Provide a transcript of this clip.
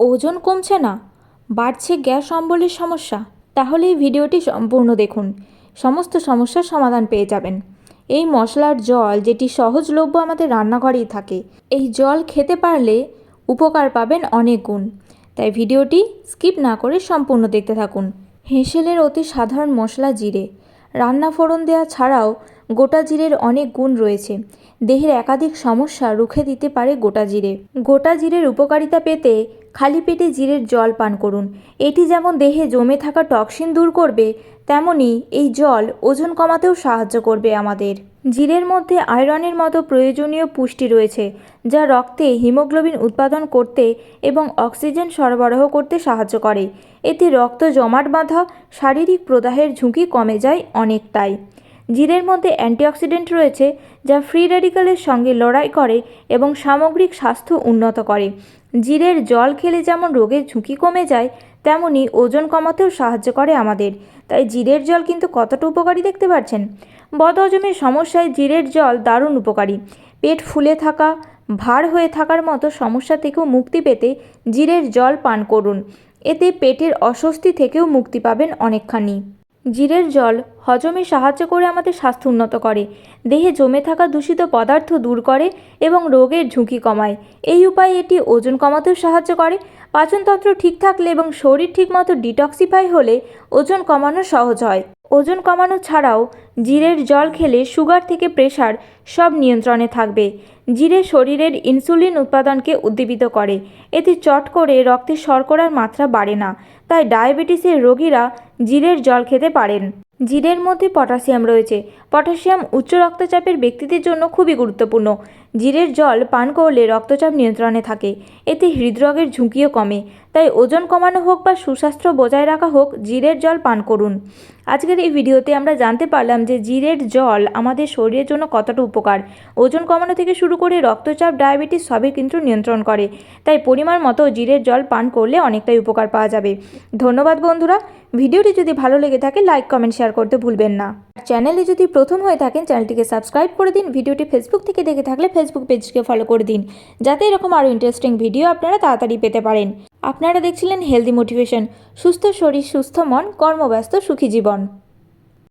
ওজন কমছে না, বাড়ছে গ্যাস অম্বলের সমস্যা তাহলে এই ভিডিওটি সম্পূর্ণ দেখুন। সমস্ত সমস্যার সমাধান পেয়ে যাবেন। এই মশলার জল, যেটি সহজলভ্য আমাদের রান্নাঘরেই থাকে, এই জল খেতে পারলে উপকার পাবেন অনেক গুণ। তাই ভিডিওটি স্কিপ না করে সম্পূর্ণ দেখতে থাকুন। হেঁসেলের অতি সাধারণ মশলা জিরে। রান্না ফোড়ন দেওয়া ছাড়াও গোটা জিরের অনেক গুণ রয়েছে। দেহের একাধিক সমস্যা রুখে দিতে পারে গোটা জিরে। গোটা জিরের উপকারিতা পেতে খালি পেটে জিরের জল পান করুন। এটি যেমন দেহে জমে থাকা টক্সিন দূর করবে, তেমনি এই জল ওজন কমাতেও সাহায্য করবে আমাদের। জিরের মধ্যে আয়রনের মতো প্রয়োজনীয় পুষ্টি রয়েছে, যা রক্তে হিমোগ্লোবিন উৎপাদন করতে এবং অক্সিজেন সরবরাহ করতে সাহায্য করে। এতে রক্ত জমাট বাঁধা, শারীরিক প্রদাহের ঝুঁকি কমে যায় অনেকটাই। জিরের মধ্যে অ্যান্টিঅক্সিডেন্ট রয়েছে, যা ফ্রি রেডিক্যালের সঙ্গে লড়াই করে এবং সামগ্রিক স্বাস্থ্য উন্নত করে। জিরের জল খেলে যেমন রোগের ঝুঁকি কমে যায়, তেমনি ওজন কমাতেও সাহায্য করে আমাদের। তাই জিরের জল কিন্তু কতটা উপকারী দেখতে পাচ্ছেন? বদহজমের সমস্যায় জিরের জল দারুণ উপকারী। পেট ফুলে থাকা, ভার হয়ে থাকার মতো সমস্যা থেকেও মুক্তি পেতে জিরের জল পান করুন। এতে পেটের অস্বস্তি থেকেও মুক্তি পাবেন অনেকখানি। জিরের জল, হজমে সাহায্য করে আমাদের স্বাস্থ্য উন্নত করে। দেহে জমে থাকা দূষিত পদার্থ দূর করে এবং রোগের ঝুঁকি কমায়। এই উপায়ে এটি ওজন কমাতেও সাহায্য করে। পাচনতন্ত্র ঠিক থাকলে এবং শরীর ঠিকমতো ডিটক্সিফাই হলে ওজন কমানো সহজ হয়। ওজন কমানো ছাড়াও জিরের জল খেলে সুগার থেকে প্রেশার সব নিয়ন্ত্রণে থাকবে। জিরে শরীরের ইনসুলিন উৎপাদনকে উদ্দীপিত করে। এতে চট করে রক্তে শর্করার মাত্রা বাড়ে না। তাই ডায়াবেটিসের রোগীরা জিরের জল খেতে পারেন। জিরের মধ্যে পটাশিয়াম রয়েছে। পটাশিয়াম উচ্চ রক্তচাপের ব্যক্তিদের জন্য খুবই গুরুত্বপূর্ণ। জিরের জল পান করলে রক্তচাপ নিয়ন্ত্রণে থাকে। এতে হৃদরোগের ঝুঁকিও কমে। তাই ওজন কমানো হোক বা সুস্বাস্থ্য বজায় রাখা হোক, জিরের জল পান করুন। আজকের এই ভিডিওতে আমরা জানতে পারলাম যে জিরের জল আমাদের শরীরের জন্য কতটা উপকার। ওজন কমানো থেকে শুরু করে রক্তচাপ, ডায়াবেটিস সবই কিন্তু নিয়ন্ত্রণ করে। তাই পরিমাণ মতো জিরের জল পান করলে অনেকটাই উপকার পাওয়া যাবে। ধন্যবাদ বন্ধুরা। ভিডিওটি যদি ভালো লেগে থাকে, লাইক, কমেন্ট, শেয়ার করতে ভুলবেন না। চ্যানেলে যদি প্রথম হয়ে থাকেন, চ্যানেলটিকে সাবস্ক্রাইব করে দিন। ভিডিওটি ফেসবুক থেকে দেখে থাকলে ফেসবুক পেজকে ফলো করে দিন, যাতে এরকম আরও ইন্টারেস্টিং ভিডিও আপনারা তাড়াতাড়ি পেতে পারেন। আপনারা দেখছিলেন হেলদি মোটিভেশন সুস্থ শরীর, সুস্থ মন, কর্মব্যস্ত, সুখী জীবন।